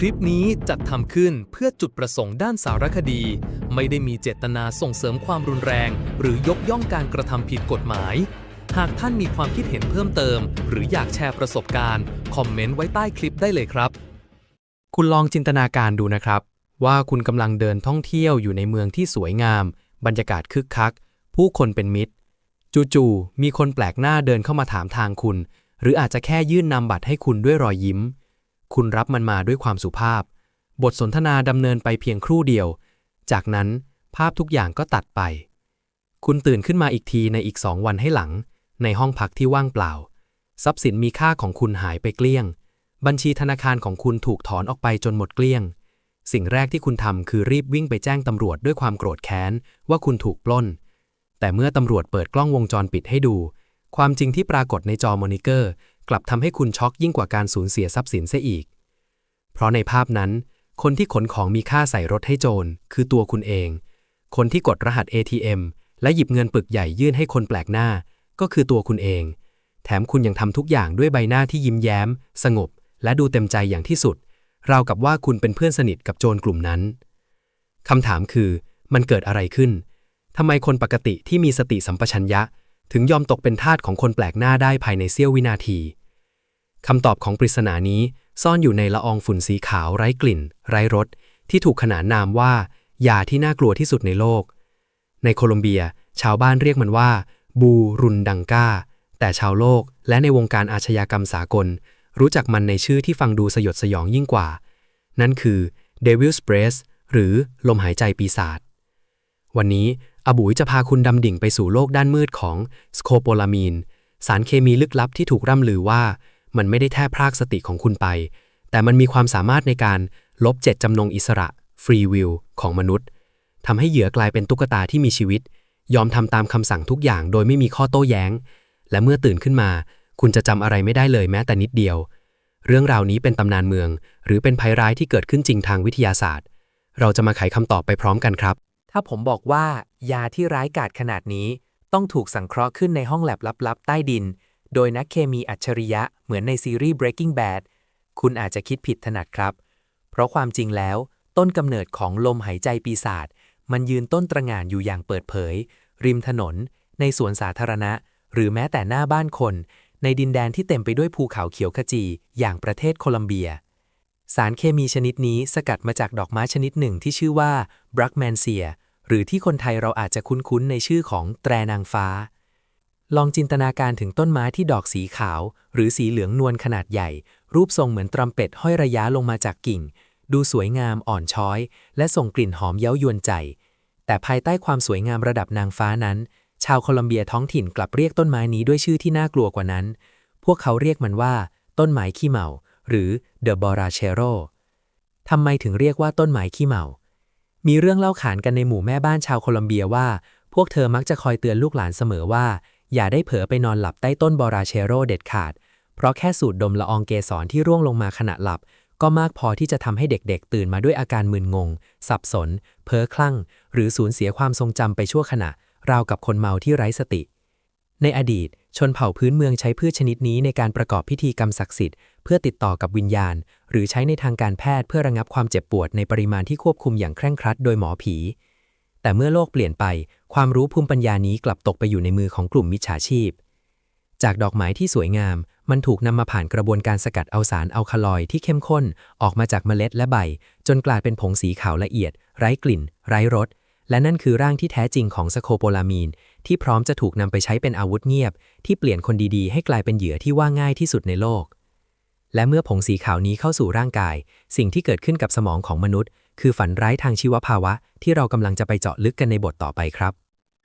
คลิปนี้จัดทำขึ้นเพื่อจุดประสงค์ด้านสารคดี ไม่ได้มีเจตนาส่งเสริมความรุนแรง หรือยกย่องการกระทำผิดกฎหมาย หากท่านมีความคิดเห็นเพิ่มเติม หรืออยากแชร์ประสบการณ์ คอมเมนต์ไว้ใต้คลิปได้เลยครับ คุณลองจินตนาการดูนะครับ ว่าคุณกำลังเดินท่องเที่ยวอยู่ในเมืองที่สวยงาม บรรยากาศคึกคัก ผู้คนเป็นมิตร จู่ๆมีคนแปลกหน้าเดินเข้ามาถามทางคุณ หรืออาจจะแค่ยื่นนำบัตรให้คุณด้วยรอยยิ้ม คุณรับมันมาด้วยความสุภาพ บทสนทนาดำเนินไปเพียงครู่เดียว จากนั้นภาพทุกอย่างก็ตัดไป คุณตื่นขึ้นมาอีกทีในอีกสองวันให้หลัง ในห้องพักที่ว่างเปล่า ทรัพย์สินมีค่าของคุณหายไปเกลี้ยง บัญชีธนาคารของคุณถูกถอนออกไปจนหมดเกลี้ยง สิ่งแรกที่คุณทำคือรีบวิ่งไปแจ้งตำรวจด้วยความโกรธแค้นว่าคุณถูกปล้น แต่เมื่อตำรวจเปิดกล้องวงจรปิดให้ดู ความจริงที่ปรากฏในจอมอนิเตอร์ กลับทำให้คุณช็อกยิ่งกว่าการสูญเสียทรัพย์สินเสียอีก เพราะในภาพนั้น คนที่ขนของมีค่าใส่รถให้โจรคือตัวคุณเอง คนที่กดรหัส ATM และหยิบเงินปึกใหญ่ยื่นให้คนแปลกหน้า ก็คือตัวคุณเอง แถมคุณยังทำทุกอย่างด้วยใบหน้าที่ยิ้มแย้ม สงบ และดูเต็มใจอย่างที่สุด ราวกับว่าคุณเป็นเพื่อนสนิทกับโจรกลุ่มนั้นคำถามคือ มันเกิดอะไรขึ้นทำไมคนปกติที่มีสติสัมปชัญญะ ถึงยอมตกเป็นทาสของคนแปลกหน้าได้ภายในเสี้ยววินาที คำตอบของปริศนานี้ซ่อนอยู่ในละอองฝุ่นสีขาวไร้กลิ่น ไร้รสที่ถูกขนานนามว่ายาที่น่ากลัวที่สุดในโลก ในโคลอมเบีย ชาวบ้านเรียกมันว่า บูรุนดังกาแต่ชาวโลกและในวงการอาชญากรรมสากล รู้จักมันในชื่อที่ฟังดูสยดสยองยิ่งกว่า นั่นคือ Devil's Breath หรือลมหายใจปีศาจ วันนี้อบุ๋ยจะพาคุณดำดิ่งไปสู่โลกด้านมืดของสโคโปลามีน สารเคมีลึกลับที่ถูกร่ำลือว่า มันไม่ได้แท้พรากสติของคุณไป แต่มันมีความสามารถในการลบเจ็ดจำนงอิสระฟรีวิลของมนุษย์ทำให้เหยื่อกลายเป็นตุ๊กตาที่มีชีวิต ยอมทำตามคำสั่งทุกอย่างโดยไม่มีข้อโต้แย้ง และเมื่อตื่นขึ้นมา คุณจะจำอะไรไม่ได้เลยแม้แต่นิดเดียว เรื่องราวนี้เป็นตำนานเมือง หรือเป็นภัยร้ายที่เกิดขึ้นจริงทางวิทยาศาสตร์ เราจะมาไขคำตอบไปพร้อมกันครับ ถ้าผมบอกว่ายาที่ร้ายกาจขนาดนี้ ต้องถูกสังเคราะห์ขึ้นในห้องแลบลับๆใต้ดิน โดยนักเคมีอัจฉริยะเหมือนในซีรีส์ Breaking Bad คุณอาจจะคิดผิดถนัดครับ เพราะความจริงแล้ว ต้นกำเนิดของลมหายใจปีศาจมันยืนต้นตระหง่านอยู่อย่างเปิดเผย ริมถนน ในสวนสาธารณะ หรือแม้แต่หน้าบ้านคน ในดินแดนที่เต็มไปด้วยภูเขาเขียวขจี อย่างประเทศโคลัมเบีย สารเคมีชนิดนี้สกัดมาจากดอกไม้ชนิดหนึ่งที่ชื่อว่าบรักแมนเซียหรือที่คนไทยเราอาจจะคุ้นๆในชื่อของแตรนางฟ้า ลองจินตนาการถึงต้นไม้ที่ดอกสีขาว หรือสีเหลืองนวลขนาดใหญ่ รูปทรงเหมือนตรัมเป็ดห้อยระยะลงมาจากกิ่ง ดูสวยงามอ่อนช้อย และส่งกลิ่นหอมเย้ายวนใจ แต่ภายใต้ความสวยงามระดับนางฟ้านั้น ชาวโคลัมเบียท้องถิ่นกลับเรียกต้นไม้นี้ด้วยชื่อที่น่ากลัวกว่านั้น พวกเขาเรียกมันว่า ต้นไม้ขี้เมา หรือ The Borrachero ทำไมถึงเรียกว่าต้นไม้ขี้เมา มีเรื่องเล่าขานกันในหมู่แม่บ้านชาวโคลัมเบียว่า พวกเธอมักจะคอยเตือนลูกหลานเสมอว่า อย่าได้เผลอไปนอนหลับใต้ต้นบอราเชโรเด็ดขาด เพราะแค่สูดดมละอองเกสรที่ร่วงลงมาขณะหลับ ก็มากพอที่จะทำให้เด็กๆ ตื่นมาด้วยอาการมึนงง สับสน เพ้อคลั่ง หรือสูญเสียความทรงจำไปชั่วขณะ ราวกับคนเมาที่ไร้สติ ในอดีต ชนเผ่าพื้นเมืองใช้พืชชนิดนี้ในการประกอบพิธีกรรมศักดิ์สิทธิ์เพื่อติดต่อกับวิญญาณ หรือใช้ในทางการแพทย์เพื่อระงับความเจ็บปวดในปริมาณที่ควบคุมอย่างเคร่งครัดโดยหมอผี แต่เมื่อโลกเปลี่ยนไป ความรู้ภูมิปัญญานี้กลับตกไปอยู่ในมือของกลุ่มมิจฉาชีพ จากดอกไม้ที่สวยงาม มันถูกนำมาผ่านกระบวนการสกัดเอาสารอัลคาลอยด์ที่เข้มข้น ออกมาจากเมล็ดและใบ จนกลายเป็นผงสีขาวละเอียด ไร้กลิ่น ไร้รส และนั่นคือร่างที่แท้จริงของสโคโปลามีน ที่พร้อมจะถูกนำไปใช้เป็นอาวุธเงียบ ที่เปลี่ยนคนดีๆ ให้กลายเป็นเหยื่อที่ว่าง่ายที่สุดในโลก และเมื่อผงสีขาวนี้เข้าสู่ร่างกาย สิ่งที่เกิดขึ้นกับสมองของมนุษย์ คือฝันร้ายทางชีวภาวะ ที่เรากำลังจะไปเจาะลึกกันในบทต่อไปครับ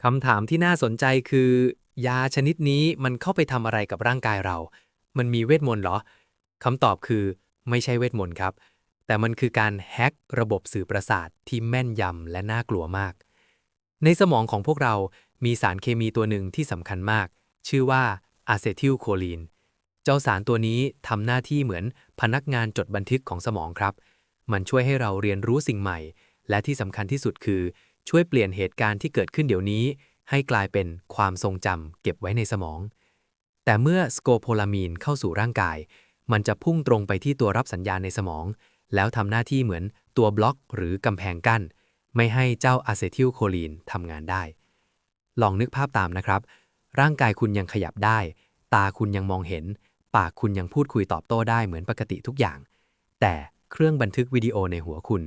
คำถามที่น่าสนใจคือ ยาชนิดนี้มันเข้าไปทำอะไรกับร่างกายเรา มันมีเวทมนต์เหรอคำตอบคือไม่ใช่เวทมนต์ครับ แต่มันคือการแฮกระบบสื่อประสาทที่แม่นยำและน่ากลัวมาก ในสมองของพวกเรามีสารเคมีตัวหนึ่งที่สำคัญมาก ชื่อว่าอะเซทิลโคลีน เจ้าสารตัวนี้ทำหน้าที่เหมือนพนักงานจดบันทึกของสมองครับ มันช่วยให้เราเรียนรู้สิ่งใหม่ และที่สำคัญที่สุดคือ ช่วยเปลี่ยนเหตุการณ์ที่เกิดขึ้นเดี๋ยวนี้ ให้กลายเป็นความทรงจำเก็บไว้ในสมอง แต่เมื่อสโกโพลามีนเข้าสู่ร่างกาย มันจะพุ่งตรงไปที่ตัวรับสัญญาณในสมอง แล้วทำหน้าที่เหมือนตัวบล็อกหรือกำแพงกั้น ไม่ให้เจ้าอะเซทิลโคลีนทำงานได้ ลองนึกภาพตามนะครับ ร่างกายคุณยังขยับได้ ตาคุณยังมองเห็น ปากคุณยังพูดคุยตอบโต้ได้เหมือนปกติทุกอย่าง แต่ เครื่องบันทึกวิดีโอในหัวคุณ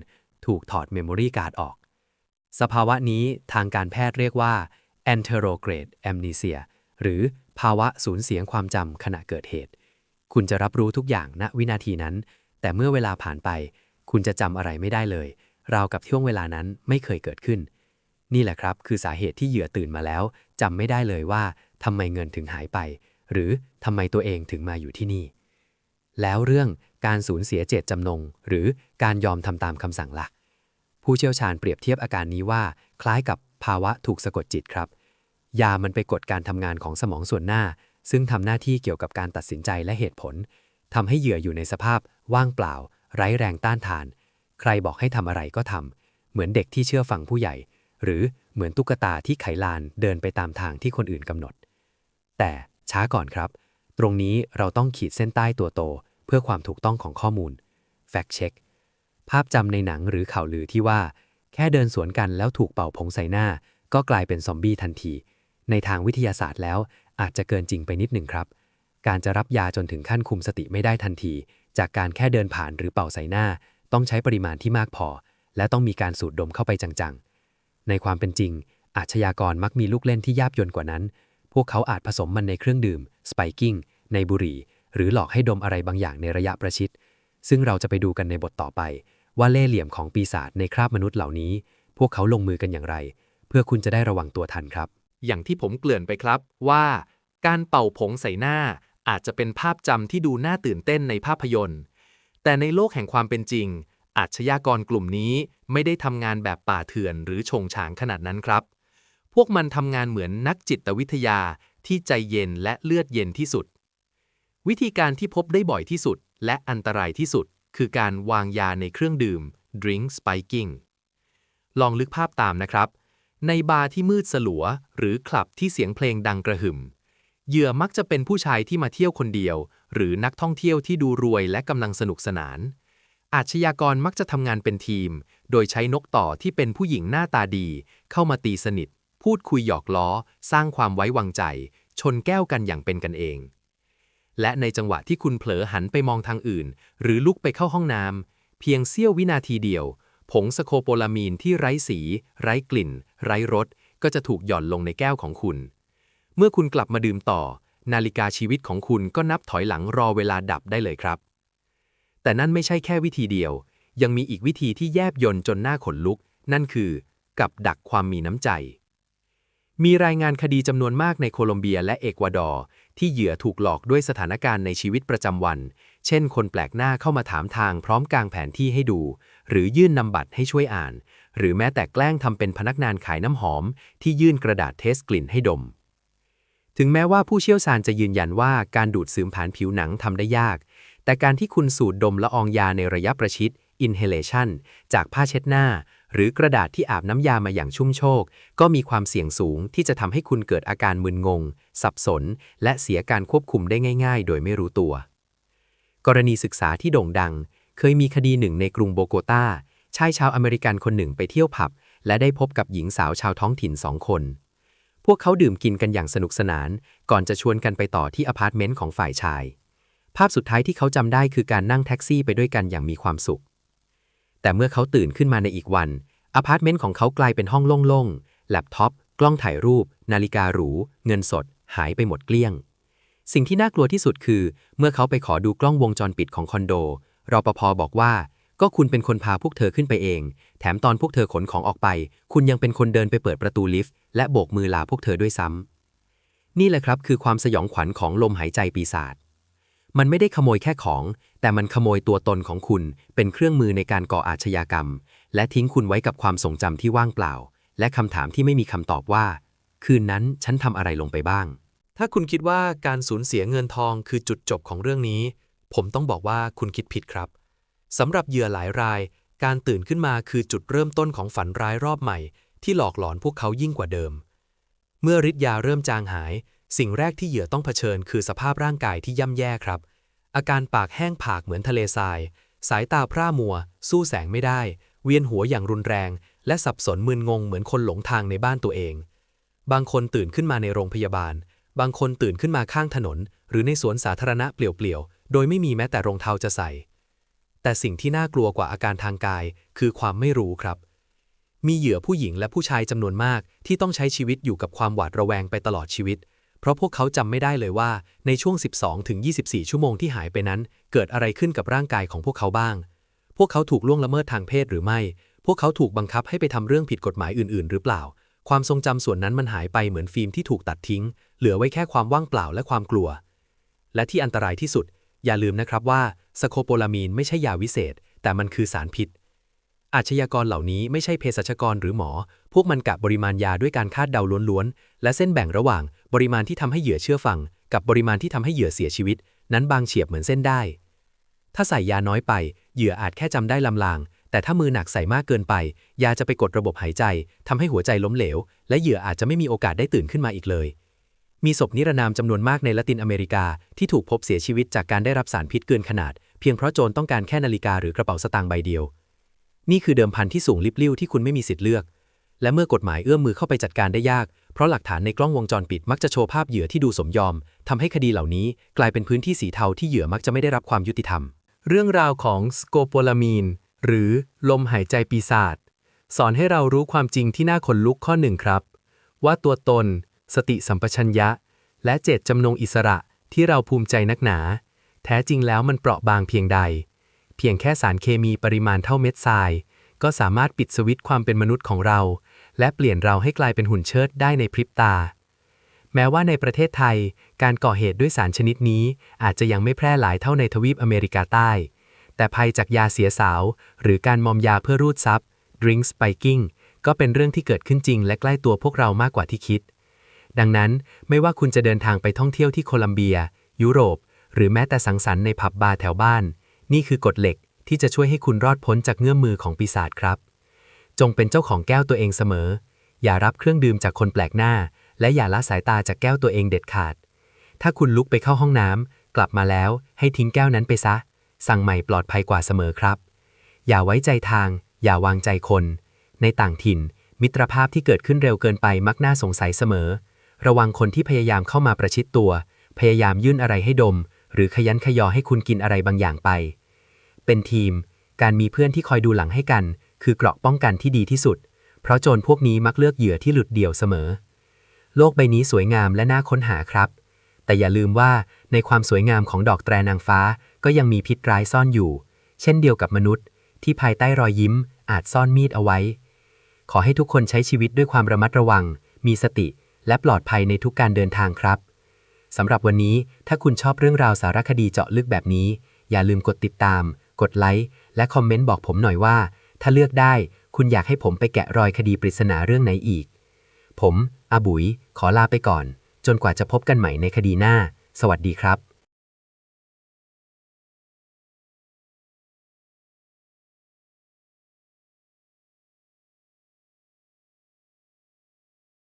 ถูกถอดเมมโมรีการ์ดออก สภาวะนี้ทางการแพทย์เรียกว่า anterograde amnesia หรือภาวะสูญเสียความจำขณะเกิดเหตุ คุณจะรับรู้ทุกอย่างณวินาทีนั้น แต่เมื่อเวลาผ่านไป คุณจะจำอะไรไม่ได้เลย ราวกับช่วงเวลานั้นไม่เคยเกิดขึ้น นี่แหละครับ คือสาเหตุที่เหยื่อตื่นมาแล้วจำไม่ได้เลยว่าทำไมเงินถึงหายไป หรือทำไมตัวเองถึงมาอยู่ที่นี่ แล้วเรื่องการสูญเสียเจตจำนง หรือการยอมทำตามคำสั่งละ่ะ ผู้เชี่ยวชาญเปรียบเทียบอาการนี้ว่า คล้ายกับภาวะถูกสะกดจิตครับ ยามันไปกดการทำงานของสมองส่วนหน้า ซึ่งทำหน้าที่เกี่ยวกับการตัดสินใจและเหตุผลทำให้เหยื่ออยู่ในสภาพ ว่างเปล่า ไร้แรงต้านทาน ใครบอกให้ทำอะไรก็ทำเหมือนเด็กที่เชื่อฟังผู้ใหญ่ หรือเหมือนตุ๊กตาที่ไขลานเดินไปตามทางที่คนอื่นกำหนด แต่ช้าก่อนครับ ตรงนี้เราต้องขีดเส้นใต้ตัวโต เพื่อความถูกต้องของข้อมูล fact check ภาพจำในหนังหรือข่าวลือที่ว่า แค่เดินสวนกันแล้วถูกเป่าผงใส่หน้า ก็กลายเป็นซอมบี้ทันที ในทางวิทยาศาสตร์แล้ว อาจจะเกินจริงไปนิดหนึ่งครับ การจะรับยาจนถึงขั้นคุมสติไม่ได้ทันที จากการแค่เดินผ่านหรือเป่าใส่หน้า ต้องใช้ปริมาณที่มากพอ และต้องมีการสูดดมเข้าไปจังๆ ในความเป็นจริง อาชญากรมักมีลูกเล่นที่ยับยนกว่านั้น พวกเขาอาจผสมมันในเครื่องดื่ม สไปกิ้งในบุหรี่ หรือหลอกให้ดมอะไรบางอย่างในระยะประชิด ซึ่งเราจะไปดูกันในบทต่อไป ว่าเล่ห์เหลี่ยมของปีศาจในคราบมนุษย์เหล่านี้ พวกเขาลงมือกันอย่างไร เพื่อคุณจะได้ระวังตัวทันครับ อย่างที่ผมเกลื่อนไปครับว่า การเป่าผงใส่หน้าอาจจะเป็นภาพจำที่ดูน่าตื่นเต้นในภาพยนตร์ แต่ในโลกแห่งความเป็นจริง อาชญากรกลุ่มนี้ไม่ได้ทำงานแบบป่าเถื่อนหรือชงฉางขนาดนั้นครับ พวกมันทำงานเหมือนนักจิตวิทยา ที่ใจเย็นและเลือดเย็นที่สุด วิธีการที่พบได้บ่อยที่สุด และอันตรายที่สุด คือการวางยาในเครื่องดื่ม drink spiking ลองลึกภาพตามนะครับ ในบาร์ที่มืดสลัว หรือคลับที่เสียงเพลงดังกระหึ่มเหยื่อมักจะเป็นผู้ชายที่มาเที่ยวคนเดียว หรือนักท่องเที่ยวที่ดูรวยและกำลังสนุกสนาน อาชญากรมักจะทำงานเป็นทีม โดยใช้นกต่อที่เป็นผู้หญิงหน้าตาดี เข้ามาตีสนิท พูดคุยหยอกล้อ สร้างความไว้วางใจ ชนแก้วกันอย่างเป็นกันเอง และในจังหวะที่คุณเผลอหันไปมองทางอื่น หรือลุกไปเข้าห้องน้ำเพียงเสี้ยววินาทีเดียว ผงสโคโปลามีนที่ไร้สี ไร้กลิ่น ไร้รสก็จะถูกหย่อนลงในแก้วของคุณ เมื่อคุณกลับมาดื่มต่อ นาฬิกาชีวิตของคุณก็นับถอยหลังรอเวลาดับได้เลยครับ แต่นั่นไม่ใช่แค่วิธีเดียว ยังมีอีกวิธีที่แยบยนจนหน้าขนลุก นั่นคือ กับดักความมีน้ำใจ มีรายงานคดีจำนวนมากในโคลอมเบียและเอกวาดอร์ที่เหยื่อถูกหลอกด้วยสถานการณ์ในชีวิตประจำวัน เช่น คนแปลกหน้าเข้ามาถามทางพร้อมกางแผนที่ให้ดู หรือยื่นนำบัตรให้ช่วยอ่าน หรือแม้แต่แกล้งทำเป็นพนักงานขายน้ำหอม ที่ยื่นกระดาษเทสกลิ่นให้ดม ถึงแม้ว่าผู้เชี่ยวชาญจะยืนยันว่าการดูดซึมผ่านผิวหนังทำได้ยาก แต่การที่คุณสูดดมละอองยาในระยะประชิด inhalation จากผ้าเช็ดหน้า หรือกระดาษที่อาบน้ำยามาอย่างชุ่มโชก ก็มีความเสี่ยงสูงที่จะทำให้คุณเกิดอาการมึนงง สับสน และเสียการควบคุมได้ง่าย ๆ โดยไม่รู้ตัว กรณีศึกษาที่โด่งดัง เคยมีคดีหนึ่งในกรุงโบโกตาชายชาวอเมริกันคนหนึ่งไปเที่ยวผับ และได้พบกับหญิงสาวชาวท้องถิ่นสองคน พวกเขาดื่มกินกันอย่างสนุกสนาน ก่อนจะชวนกันไปต่อที่อพาร์ตเมนต์ของฝ่ายชาย ภาพสุดท้ายที่เขาจำได้คือการนั่งแท็กซี่ไปด้วยกันอย่างมีความสุข แต่เมื่อเขาตื่นขึ้นมาในอีกวันอพาร์ตเมนต์ของเขากลายเป็นห้องโล่งๆแล็ปท็อป กล้องถ่ายรูป นาฬิกาหรู เงินสด หายไปหมดเกลี้ยง สิ่งที่น่ากลัวที่สุดคือ เมื่อเขาไปขอดูกล้องวงจรปิดของคอนโดรปภบอกว่า ก็คุณเป็นคนพาพวกเธอขึ้นไปเอง แถมตอนพวกเธอขนของออกไป คุณยังเป็นคนเดินไปเปิดประตูลิฟต์และโบกมือลาพวกเธอด้วยซ้ำนี่แหละครับคือความสยองขวัญของลมหายใจปีศาจ มันไม่ได้ขโมยแค่ของ แต่มันขโมยตัวตนของคุณ เป็นเครื่องมือในการก่ออาชญากรรม และทิ้งคุณไว้กับความทรงจำที่ว่างเปล่า และคำถามที่ไม่มีคำตอบว่า คืนนั้นฉันทำอะไรลงไปบ้าง ถ้าคุณคิดว่าการสูญเสียเงินทองคือจุดจบของเรื่องนี้ ผมต้องบอกว่าคุณคิดผิดครับสำหรับเหยื่อหลายราย การตื่นขึ้นมาคือจุดเริ่มต้นของฝันร้ายรอบใหม่ ที่หลอกหลอนพวกเขายิ่งกว่าเดิม เมื่อฤทธิ์ยาเริ่มจางหาย สิ่งแรกที่เหยื่อต้องเผชิญคือสภาพร่างกายที่ย่ำแย่ครับ อาการปากแห้งผากเหมือนทะเลทราย สายตาพร่ามัว สู้แสงไม่ได้ เวียนหัวอย่างรุนแรง และสับสนมึนงงเหมือนคนหลงทางในบ้านตัวเอง บางคนตื่นขึ้นมาในโรงพยาบาล บางคนตื่นขึ้นมาข้างถนน หรือในสวนสาธารณะเปลี่ยวๆ โดยไม่มีแม้แต่รองเท้าจะใส่ แต่สิ่งที่น่ากลัวกว่าอาการทางกาย คือความไม่รู้ครับมีเหยื่อผู้หญิงและผู้ชายจำนวนมากที่ต้องใช้ชีวิตอยู่กับความหวาดระแวงไปตลอดชีวิต ราะพวกเขาจำไม่ได้เลยว่า ในช่วง 12 ถึง 24 ชั่วโมงที่หายไปนั้น เกิดอะไรขึ้นกับร่างกายของพวกเขาบ้าง พวกเขาถูกล่วงละเมิดทางเพศหรือไม่ พวกเขาถูกบังคับให้ไปทำเรื่องผิดกฎหมายอื่น ๆ หรือเปล่า ความทรงจำส่วนนั้นมันหายไปเหมือนฟิล์มที่ถูกตัดทิ้ง เหลือไว้แค่ความว่างเปล่าและความกลัว และที่อันตรายที่สุด อย่าลืมนะครับว่าสโคโปลามีนไม่ใช่ยาวิเศษ แต่มันคือสารพิษอาชญากรเหล่านี้ไม่ใช่เภสัชกรหรือหมอ พวกมันกะปริมาณยาด้วยการคาดเดาล้วนๆ และเส้นแบ่งระหว่าง ปริมาณที่ทำให้เหยื่อเชื่อฟัง กับปริมาณที่ทำให้เหยื่อเสียชีวิต นั้นบางเฉียบเหมือนเส้นได้ ถ้าใส่ยาน้อยไป เหยื่ออาจแค่จำได้ลำลาง แต่ถ้ามือหนักใส่มากเกินไป ยาจะไปกดระบบหายใจทำให้หัวใจล้มเหลว และเหยื่ออาจจะไม่มีโอกาสได้ตื่นขึ้นมาอีกเลย มีศพนิรนามจำนวนมากในละตินอเมริกาที่ถูกพบเสียชีวิตจากการได้รับสารพิษเกินขนาด เพียงเพราะโจรต้องการแค่นาฬิกาหรือกระเป๋าสตางค์ใบเดียว นี่คือเดิมพันที่สูงลิบลิ่วที่คุณไม่มีสิทธิ์เลือกและเมื่อกฎหมายเอื้อมมือเข้าไปจัดการได้ยาก เพราะหลักฐานในกล้องวงจรปิดมักจะโชว์ภาพเหยื่อที่ดูสมยอมทำให้คดีเหล่านี้กลายเป็นพื้นที่สีเทาที่เหยื่อมักจะไม่ได้รับความยุติธรรม เรื่องราวของสโกโปลามีน หรือลมหายใจปีศาจสอนให้เรารู้ความจริงที่น่าขนลุกข้อหนึ่งครับ ว่าตัวตน สติสัมปชัญญะ และเจตจำนงอิสระที่เราภูมิใจนักหนา แท้จริงแล้วมันเปราะบางเพียงใด เพียงแค่สารเคมีปริมาณเท่าเม็ดทราย ก็สามารถปิดสวิตช์ความเป็นมนุษย์ของเรา และเปลี่ยนเราให้กลายเป็นหุ่นเชิดได้ในพริบตา แม้ว่าในประเทศไทย การก่อเหตุด้วยสารชนิดนี้ อาจจะยังไม่แพร่หลายเท่าในทวีปอเมริกาใต้ แต่ภัยจากยาเสียสาว หรือการมอมยาเพื่อรูดซับ drink spiking ก็เป็นเรื่องที่เกิดขึ้นจริงและใกล้ตัวพวกเรามากกว่าที่คิด ดังนั้นไม่ว่าคุณจะเดินทางไปท่องเที่ยวที่โคลัมเบีย ยุโรป หรือแม้แต่สังสรรค์ในผับบาร์แถวบ้าน นี่คือกฎเหล็กที่จะช่วยให้คุณรอดพ้นจากเงื้อมมือของปีศาจครับ จงเป็นเจ้าของแก้วตัวเองเสมอ อย่ารับเครื่องดื่มจากคนแปลกหน้า และอย่าละสายตาจากแก้วตัวเองเด็ดขาด ถ้าคุณลุกไปเข้าห้องน้ำกลับมาแล้วให้ทิ้งแก้วนั้นไปซะ สั่งใหม่ปลอดภัยกว่าเสมอครับ อย่าไว้ใจทาง อย่าวางใจคน ในต่างถิ่น มิตรภาพที่เกิดขึ้นเร็วเกินไปมักน่าสงสัยเสมอ ระวังคนที่พยายามเข้ามาประชิดตัว พยายามยื่นอะไรให้ดม หรือขยันขยอให้คุณกินอะไรบางอย่างไป เป็นทีม การมีเพื่อนที่คอยดูหลังให้กัน คือเกราะป้องกันที่ดีที่สุด เพราะโจรพวกนี้มักเลือกเหยื่อที่หลุดเดี่ยวเสมอ โลกใบนี้สวยงามและน่าค้นหาครับ แต่อย่าลืมว่าในความสวยงามของดอกแตรนางฟ้าก็ยังมีพิษร้ายซ่อนอยู่ เช่นเดียวกับมนุษย์ ที่ภายใต้รอยยิ้ม อาจซ่อนมีดเอาไว้ ขอให้ทุกคนใช้ชีวิตด้วยความระมัดระวัง มีสติ และปลอดภัยในทุกการเดินทางครับสำหรับวันนี้ถ้าคุณชอบเรื่องราวสารคดีเจาะลึกแบบนี้ อย่าลืมกดติดตาม กดไลค์ และคอมเมนต์บอกผมหน่อยว่า ถ้าเลือกได้ คุณอยากให้ผมไปแกะรอยคดีปริศนาเรื่องไหนอีก ผมอาบุ๋ยขอลาไปก่อน จนกว่าจะพบกันใหม่ในคดีหน้า สวัสดีครับ